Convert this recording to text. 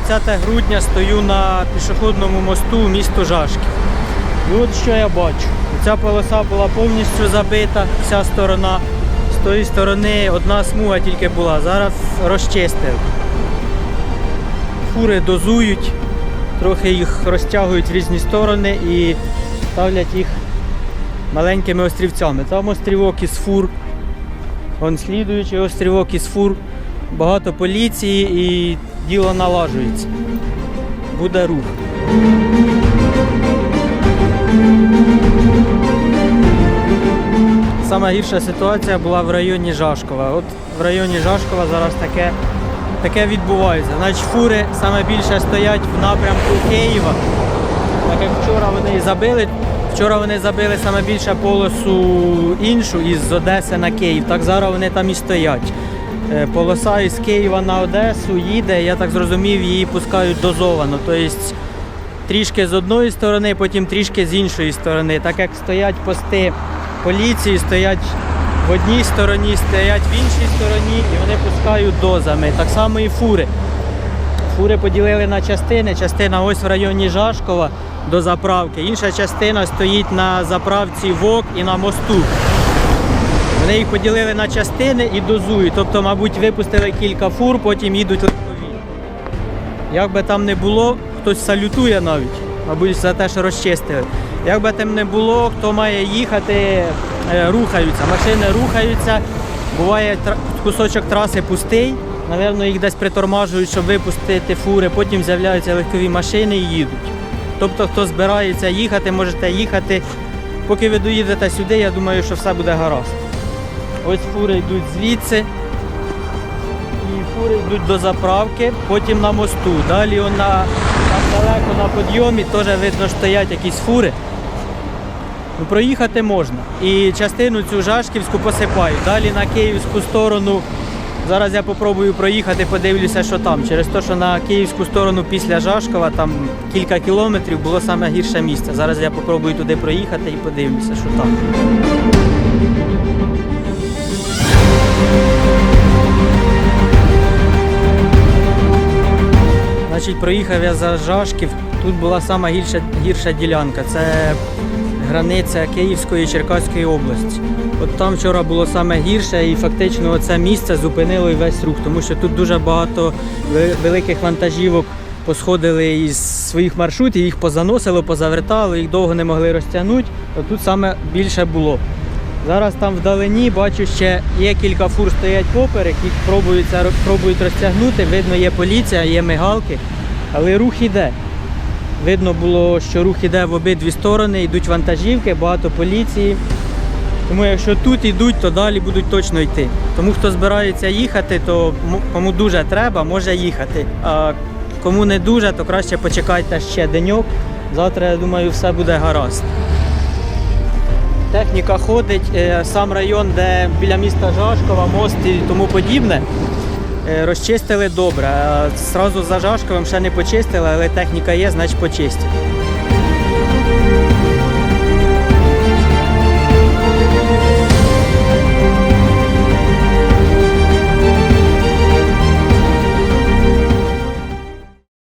20 грудня стою на пішохідному мосту місто Жашків. І от що я бачу. Ця полоса була повністю забита, вся сторона. З тої сторони одна смуга тільки була. Зараз розчистили. Фури дозують, трохи їх розтягують в різні сторони і ставлять їх маленькими острівцями. Там острівок із фур, вон слідуючий острівок із фур, багато поліції і діло налажується. Буде рух. Сама гірша ситуація була в районі Жашкова. От в районі Жашкова зараз таке, таке відбувається. Значить, фури саме більше стоять в напрямку Києва. Так як вчора вони забили, вчора вони забили саме більше полосу іншу із Одеси на Київ. Так зараз вони там і стоять. Е, Полоса із Києва на Одесу їде, я так зрозумів, її пускають дозовано. Тобто трішки з одної сторони, потім трішки з іншої сторони. Так як стоять пости поліції, стоять в одній стороні, стоять в іншій стороні і вони пускають дозами. Так само і фури. Фури поділили на частини. Частина ось в районі Жашкова до заправки. Інша частина стоїть на заправці ВОК і на мосту. Вони їх поділили на частини і дозують. Тобто, мабуть, випустили кілька фур, потім їдуть легкові. Як би там не було, хтось салютує навіть, мабуть, за те, що розчистили. Як би там не було, хто має їхати, е, рухаються. Машини рухаються. Буває кусочок траси пустий. Навірно, їх десь притормажують, щоб випустити фури, потім з'являються легкові машини і їдуть. Тобто, хто збирається їхати, можете їхати. Поки ви доїдете сюди, я думаю, що все буде гаразд. Ось фури йдуть звідси. І фури йдуть до заправки, потім на мосту. Далі он на, там далеко на підйомі теж видно стоять якісь фури. Ну, проїхати можна. І частину цю Жашківську посипають. Далі на київську сторону. Зараз я попробую проїхати, подивлюся, що там. Через те, що на київську сторону після Жашкова там кілька кілометрів було саме гірше місце. Зараз я попробую туди проїхати і подивлюся, що там. Значить, проїхав я за Жашків. Тут була сама гірша, гірша ділянка. Це границя Київської і Черкаської області. От там вчора було саме гірше, і фактично це місце зупинило і весь рух, тому що тут дуже багато великих вантажівок посходили із своїх маршрутів, їх позаносило, позавертало, їх довго не могли розтягнути. От Тут саме більше було. Зараз там вдалині бачу ще є кілька фур стоять поперек, їх пробуються, пробують розтягнути. Видно, є поліція, є мигалки, але рух іде. Видно було, що рух іде в обидві сторони, йдуть вантажівки, багато поліції. Тому якщо тут йдуть, то далі будуть точно йти. Тому хто збирається їхати, то кому дуже треба, може їхати. А кому не дуже, то краще почекайте ще деньок. Завтра, я думаю, все буде гаразд. Техніка ходить, е, сам район, де біля міста Жашкова, мост і тому подібне. е, Розчистили добре. Сразу Зразу за Жашковим ще не почистили, але техніка є, значить почистять.